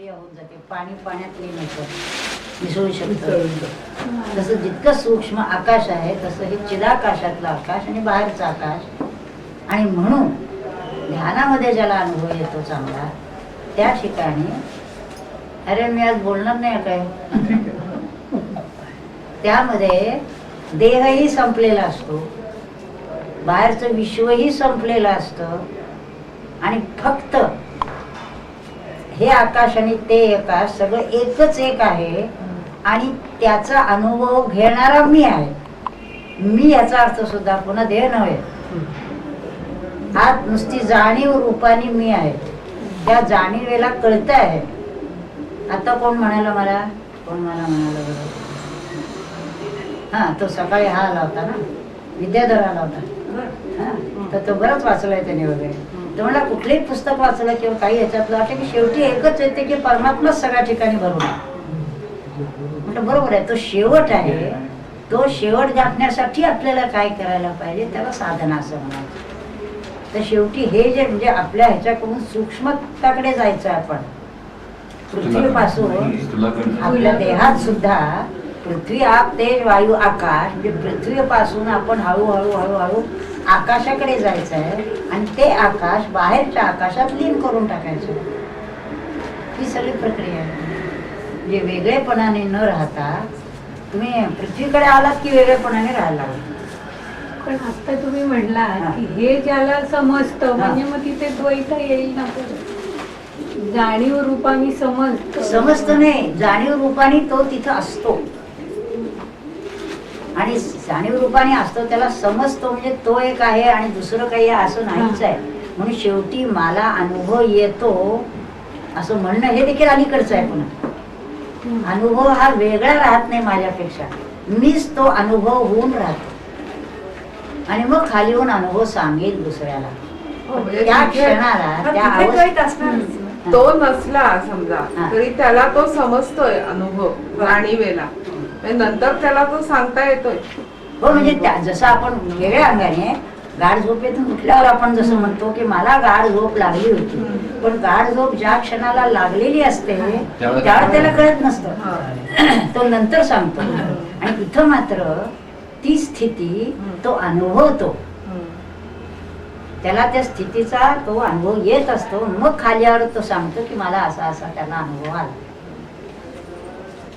प्रक्रिया होऊन जाते. पाणी पाण्यात नसतं मिसळू शकतं. तसं जितकं सूक्ष्म आकाश आहे तसं हे चिदाकाशातलं आकाश आणि बाहेरचं आकाश. आणि म्हणून ध्यानामध्ये ज्याला अनुभव येतो चांगला त्या ठिकाणी अरे मी आज बोलणार नाही काय? त्यामध्ये देहही संपलेला असतो. बाहेरचं विश्वही संपलेलं असतं. आणि फक्त हे आकाश आणि ते आकाश सगळं एकच एक आहे. आणि त्याचा अनुभव घेणारा मी आहे. मी याचा अर्थ सुद्धा पुन्हा देह नव्हे. आत नुसती जाणीव रूपाने मी आहे. त्या जाणीवेला कळत आहे. आता कोण म्हणाला मला? कोण मला म्हणाला बरं? हा तो सकाळी हा आला होता ना? विद्याधर आला होता. हा, तर तो बरंच वाचलाय त्याने वगैरे. म्हणला कुठलेही पुस्तक वाचलं किंवा काही ह्याच्यातलं वाटतं की शेवटी एकच येते की परमात्मा सगळ्या ठिकाणी बरोबर म्हटलं बरोबर आहे तो शेवट आहे. तो शेवट गाठण्यासाठी आपल्याला काय करायला पाहिजे त्याला साधना असं म्हणायचं तर शेवटी हे जे म्हणजे आपल्या ह्याच्याकडून सूक्ष्मताकडे जायचं आपण. पृथ्वीपासून आपल्या देहात सुद्धा पृथ्वी आप तेज वायू आकाश म्हणजे पृथ्वीपासून आपण हळूहळू हळूहळू आकाशाकडे जायचं आहे आणि ते आकाश बाहेरच्या आकाशात लीन करून टाकायचं ही सगळी प्रक्रिया आहे म्हणजे वेगळेपणाने न राहता तुम्ही पृथ्वीकडे आलात की वेगळेपणाने राहायला लागला पण आता तुम्ही म्हणला. की हे ज्याला समजतं. म्हणजे मग तिथे द्वैत येईल ना. जाणीव रूपाने समजतं समजत नाही जाणीव रूपाने तो तिथं असतो आणि जाणीव रूपाने असतो त्याला समजतो म्हणजे तो एक आहे आणि दुसरं काही आहे असं नाहीच आहे. म्हणून शेवटी मला अनुभव येतो असं म्हणणं हे देखील अलीकडचं आहे पुन्हा. अनुभव हा वेगळा राहत नाही माझ्यापेक्षा. मीच तो अनुभव होऊन राहतो. आणि मग खाली होऊन अनुभव सांगेल दुसऱ्याला. हो, म्हणजे त्या क्षणाला हा, त्या. तो नसला समजा. तरी त्याला तो समजतोय अनुभव जाणीवेला. नंतर त्याला तो सांगता येतोय. हो म्हणजे त्या जसं आपण वेगळ्या अंगाने गाढ झोपेतून उठल्यावर आपण जसं म्हणतो की मला गाढ झोप लागली होती. पण गाढ झोप ज्या क्षणाला लागलेली असते त्यावेळेला त्याला कळत नसतं. तो नंतर सांगतो. आणि इथं मात्र ती स्थिती तो अनुभवतो. त्याला त्या स्थितीचा तो अनुभव येत असतो. मग खाल्यावर तो सांगतो की मला असा असा त्याला अनुभव आला.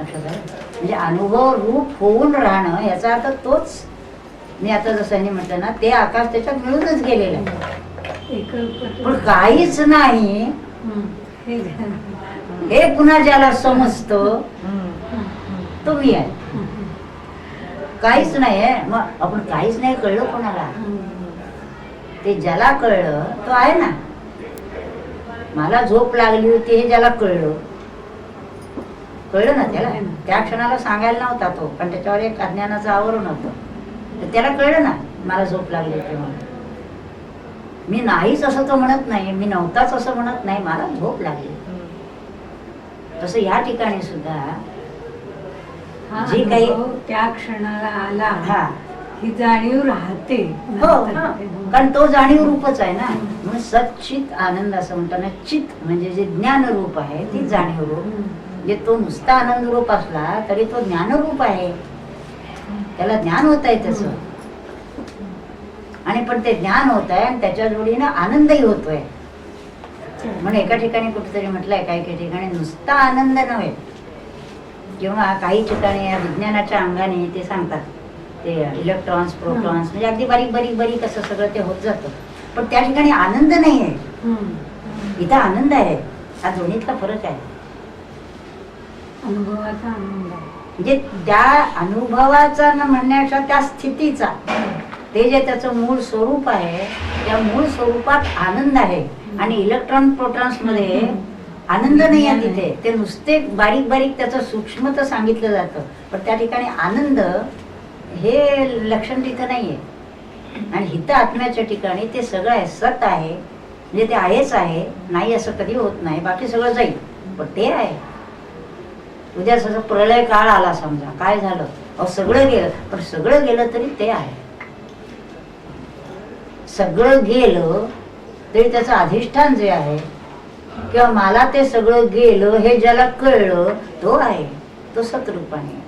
असं काय? म्हणजे अनुभव रूप होऊन राहणं याचा अर्थ तोच मी आता जसं यांनी म्हटलं ना ते आकाश त्याच्यात मिळूनच गेलेलं आहे. पण काहीच नाही. हे पुन्हा ज्याला समजतं. तो मी आहे काहीच नाही आहे मग आपण काहीच नाही कळलं कोणाला. ते ज्याला कळलं तो आहे ना मला झोप लागली होती हे ज्याला कळलं कळलं ना त्याला? त्या क्षणाला सांगायला नव्हता तो पण त्याच्यावर एक अज्ञानाचं आवरण होतं. तर त्याला कळलं ना मला झोप लागली म्हणून मी नाहीच असं तो म्हणत नाही मी नव्हताच असं म्हणत नाही मला झोप लागली. तसं या ठिकाणी सुद्धा जे काही- त्या क्षणाला आला हा. ही जाणीव राहते. हो. कारण तो जाणीव रूपच आहे ना. म्हणून सच्चित आनंद असं म्हणताना चित म्हणजे जे ज्ञान रूप आहे ती जाणीव रूप. म्हणजे तो नुसता आनंद रूप असला तरी तो ज्ञानरूप आहे. त्याला ज्ञान होत आहे त्याच आणि पण ते ज्ञान होत आहे आणि त्याच्या जोडीनं आनंदही होतोय. म्हणून एका ठिकाणी कुठेतरी म्हटलंय काही काही ठिकाणी नुसता आनंद नव्हे. किंवा काही ठिकाणी या विज्ञानाच्या अंगाने ते सांगतात. ते इलेक्ट्रॉन्स प्रोटॉन्स म्हणजे अगदी बारीक बारीक बारीक असं सगळं ते होत जातं. पण त्या ठिकाणी आनंद नाही आहे. इथं आनंद आहे. हा दोन्हीतला फरक आहे. अनुभवाचा आनंद आहे. म्हणजे त्या अनुभवाचा न म्हणण्याच्या त्या स्थितीचा ते जे त्याचं मूळ स्वरूप आहे त्या मूळ स्वरूपात आनंद आहे. आणि इलेक्ट्रॉन प्रोटॉन्समध्ये आनंद नाही आहे तिथे. ते नुसते बारीक बारीक त्याचं सूक्ष्म तर सांगितलं जातं. पण त्या ठिकाणी आनंद हे लक्षण तिथं नाहीये. आणि हित आत्म्याच्या ठिकाणी ते सगळं आहे सत आहे. म्हणजे ते आहेच आहे नाही असं कधी होत नाही. बाकी सगळं जाईल. पण ते आहे. म्हणजे उद्या जसं प्रलय काळ आला समजा. काय झालं? अहो सगळं गेलं. पण सगळं गेलं तरी ते आहे. सगळं गेलं तरी त्याचं अधिष्ठान जे आहे किंवा मला ते सगळं गेलं हे ज्याला कळलं तो आहे. तो सतरूपाने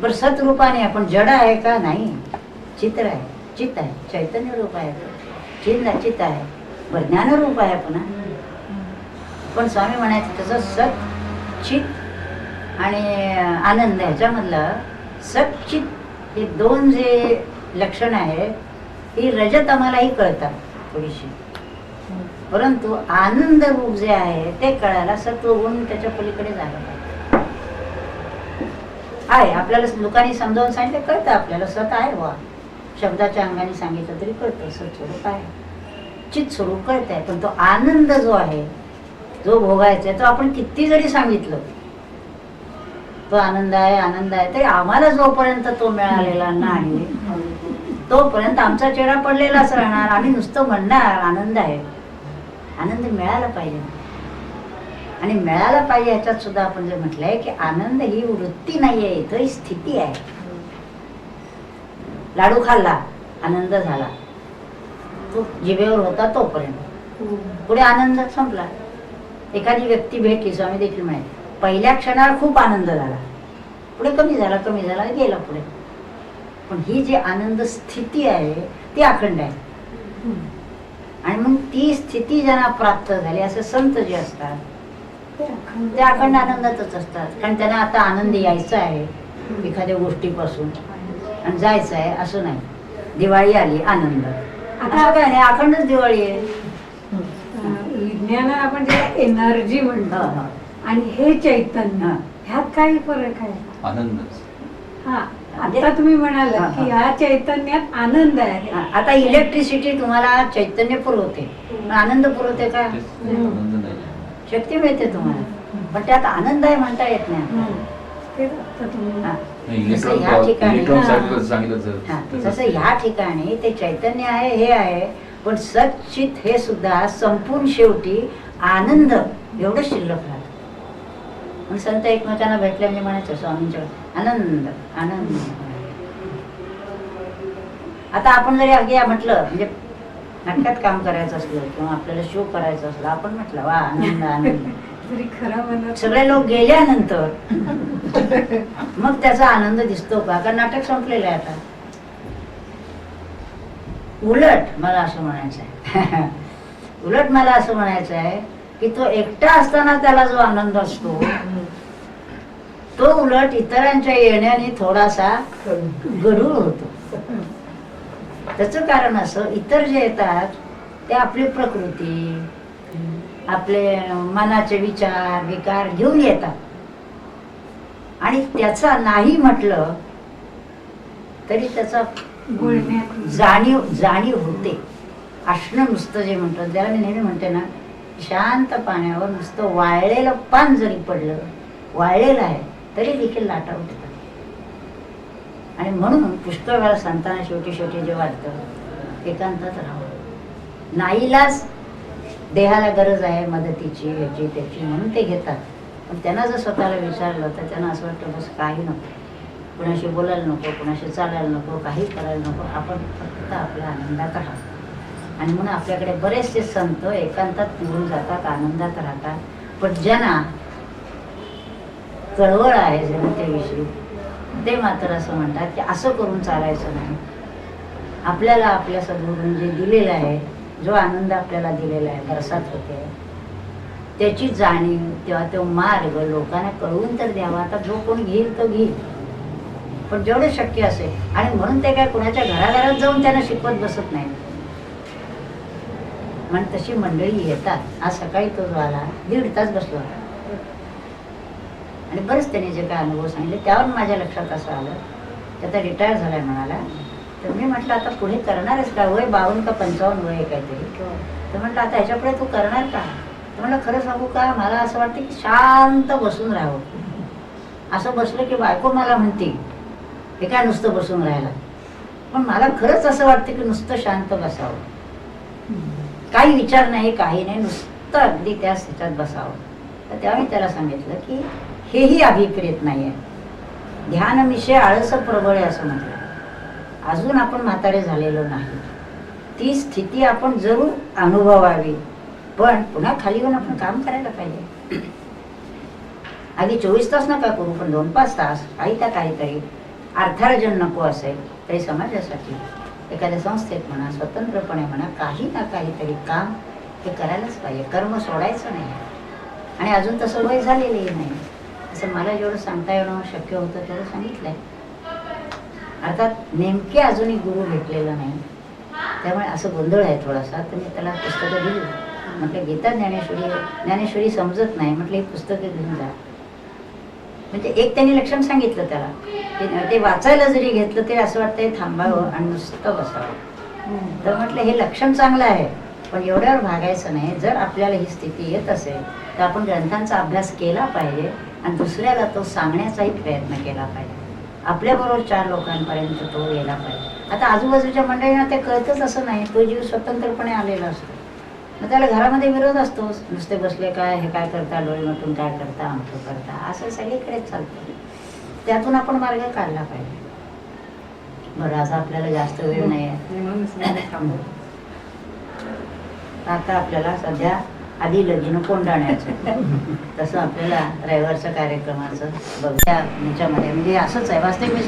बरं सतरूपाने आपण जड आहे का? नाही. चित्र आहे. चित्त आहे. चैतन्य रूप आहे. चिन्ह चित्त आहे. बरं ज्ञानरूप आहे पुन्हा. पण स्वामी म्हणायचं त्याचं सत चित आणि आनंद ह्याच्यामधलं सचित हे दोन जे लक्षण आहे ही रजत आम्हालाही कळतात थोडीशी. परंतु आनंद रूप जे आहे ते कळायला सत्वगुण त्याच्या पलीकडे झालं पाहिजे. आहे आपल्याला लोकांनी समजावून सांगितलं कळतं आपल्याला सत आहे वा शब्दाच्या अंगाने सांगितलं तरी कळतं सत स्वरूप आहे. चित स्वरूप कळत आहे पण तो आनंद जो आहे जो भोगायचा आहे तो आपण किती जरी सांगितलं तो आनंद आहे आनंद आहे. तरी आम्हाला जोपर्यंत तो मिळालेला नाही तोपर्यंत आमचा चेहरा पडलेलाच राहणार. आम्ही नुसतं म्हणणार आनंद आहे. आनंद मिळाला पाहिजे. आणि मिळाला पाहिजे ह्याच्यात सुद्धा आपण जे म्हटलंय की आनंद ही वृत्ती नाही आहे इथं ही स्थिती आहे. लाडू खाल्ला आनंद झाला. तो जिभेवर होता तोपर्यंत. पुढे आनंद संपला. एखादी व्यक्ती भेटली स्वामी देखील माहिती पहिल्या क्षणाला खूप आनंद झाला. पुढे कमी झाला कमी झाला गेला पुढे. पण ही जी आनंद स्थिती आहे ती अखंड आहे. आणि मग ती स्थिती ज्यांना प्राप्त झाली असे संत जे असतात ते अखंड. आनंदातच असतात. कारण त्यांना आता आनंद यायचा आहे एखाद्या गोष्टीपासून. आणि जायचं आहे असं नाही. दिवाळी आली आनंद. आता काय नाही अखंडच दिवाळी आहे. विज्ञानात आपण जे एनर्जी म्हणतो. आणि हे चैतन्य. ह्यात काही फरक आहे? आनंदच. हा आता तुम्ही म्हणाल की. ह्या चैतन्यात आनंद आहे. हा, आता इलेक्ट्रिसिटी तुम्हाला चैतन्य पुरवते. पण आनंद पुरवते का? आनंद शक्ती मिळते तुम्हाला. पण त्यात आनंद आहे म्हणता येत नाही हा. जसं ह्या ठिकाणी ते चैतन्य आहे हे आहे पण सच्चित हे सुद्धा संपूर्ण शेवटी आनंद एवढं शिल्लक राहतं मग संत एकमेकांना भेटले म्हणजे म्हणायचं स्वामींच्या आनंद आनंद. आता आपण जरी अगदी म्हटलं म्हणजे नाटकात काम करायचं असलं किंवा आपल्याला शो करायचं असलं आपण म्हटलं वा आनंद आनंद. सगळे लोक गेल्यानंतर मग त्याचा आनंद दिसतो का? कारण नाटक संपलेलं आहे आता. उलट मला असं म्हणायचं आहे उलट मला असं म्हणायचं आहे की तो एकटा असताना त्याला जो आनंद असतो तो उलट इतरांच्या येण्याने थोडासा गढूळ होतो. त्याचं कारण असं इतर जे येतात ते आपली प्रकृती आपले मनाचे विचार विकार घेऊन येतात. आणि त्याचा नाही म्हटलं तरी त्याचा बोलण्यात जाणीव जाणीव होते. असणं नुसतं जे म्हणतो त्याला मी नेहमी म्हणते ना शांत पाण्यावर नुसतं वाळलेलं पान जरी पडलं वाळलेलं आहे तरी देखील लाटा उठतात आणि म्हणून पुष्कळ वेळा संतांना शेवटी शेवटी जे वाटतं एकांतात राहावं. नाईलाच देहाला गरज आहे मदतीची ह्याची त्याची म्हणून ते घेतात. पण त्यांना जर स्वतःला विचारलं तर त्यांना असं वाटतं बस काही नको. कुणाशी बोलायला नको कुणाशी चालायला नको काही करायला नको. आपण फक्त आपल्या आनंदात राहतो आणि म्हणून आपल्याकडे बरेचसे संत एकांतात निघून जातात आनंदात राहतात. पण ज्यांना चळवळ आहे जनतेविषयी. ते मात्र असं म्हणतात की असं करून चालायचं नाही. आपल्याला आपल्या सद्गुरूंनी जे दिलेलं आहे जो आनंद आपल्याला दिलेला आहे बरसात होते त्याची जाणीव तेव्हा तो मार्ग लोकांना कळवून तर द्यावा. आता जो कोण घेईल तो घेईल. पण जेवढं शक्य असेल आणि म्हणून ते काय कुणाच्या घराघरात जाऊन त्यांना शिकवत बसत नाही. म्हणून तशी मंडळी येतात. आज सकाळी तो जो आला दीड तास बसलो होता. आणि बरेच त्याने जे काय अनुभव सांगितले त्यावर माझ्या लक्षात असं आलं. की आता रिटायर झालाय म्हणाला. तर मी म्हटलं आता पुढे करणारच का? वय बावन्न का पंचावन्न वय काहीतरी. तर म्हटलं आता ह्याच्यापुढे तू करणार का? तर म्हटलं खरं सांगू का? मला असं वाटतं की शांत बसून राहावं. असं बसलं की बायको मला म्हणते हे काय नुसतं बसून राहायला? पण मला खरंच असं वाटतं की नुसतं शांत बसावं. काही विचार नाही काही नाही नुसतं अगदी त्याच ह्याच्यात बसावं. तर तेव्हा मी त्याला सांगितलं की हेही अभिप्रेत नाही आहे ध्यानविषय आळस प्रबळ आहे असं म्हटलं. अजून आपण म्हातारे झालेलो नाही. ती स्थिती आपण जरूर अनुभवावी. पण पुन्हा खाली येऊन आपण काम करायला पाहिजे. आधी चोवीस तास नका करू पण दोन पाच तास. काही त्या काहीतरी. अर्थार्जन नको असेल तरी समाजासाठी. एखाद्या संस्थेत म्हणा स्वतंत्रपणे म्हणा काही ना काहीतरी काम हे करायलाच पाहिजे. कर्म सोडायचं नाही. आणि अजून तसं वय झालेलंही नाही. असं मला जेवढं सांगता येणं शक्य होतं तेवढं सांगितलंय. अर्थात नेमके अजूनही गुरु भेटलेला नाही. त्यामुळे असं गोंधळ आहे थोडासा. तर मी त्याला पुस्तकं दिली. म्हटलं गीता ज्ञानेश्वरी ज्ञानेश्वरी समजत नाही. म्हटलं ही पुस्तकं घेऊन जा. म्हणजे एक त्यांनी लक्षण सांगितलं त्याला. ते वाचायला जरी घेतलं तरी असं वाटतंय थांबावं आणि नुसतं बसावं. तर म्हटलं हे लक्षण चांगलं आहे पण एवढ्यावर भागायचं नाही. जर आपल्याला ही स्थिती येत असेल तर आपण ग्रंथांचा अभ्यास केला पाहिजे. आणि दुसऱ्याला तो सांगण्याचाही प्रयत्न केला पाहिजे. आपल्याबरोबर चार लोकांपर्यंत तो गेला पाहिजे. आता आजूबाजूच्या मंडळींना ते कळतच असं नाही तो जीव स्वतंत्रपणे आलेला असतो. मग त्याला घरामध्ये विरोध असतोच. नुसते बसले काय हे काय करता डोळे मिटून काय करता आमचं करता असं सगळीकडेच चालतं. त्यातून आपण मार्ग काढला पाहिजे. बरं आता आपल्याला जास्त वेळ नाही आहे म्हणूनच मी थांबलो. आता आपल्याला सध्या आधी लग्न कोंडाण्याचं तसं आपल्याला रविवारचं कार्यक्रमाचं बघूया. ह्याच्यामध्ये म्हणजे असंच आहे. वास्तविक मी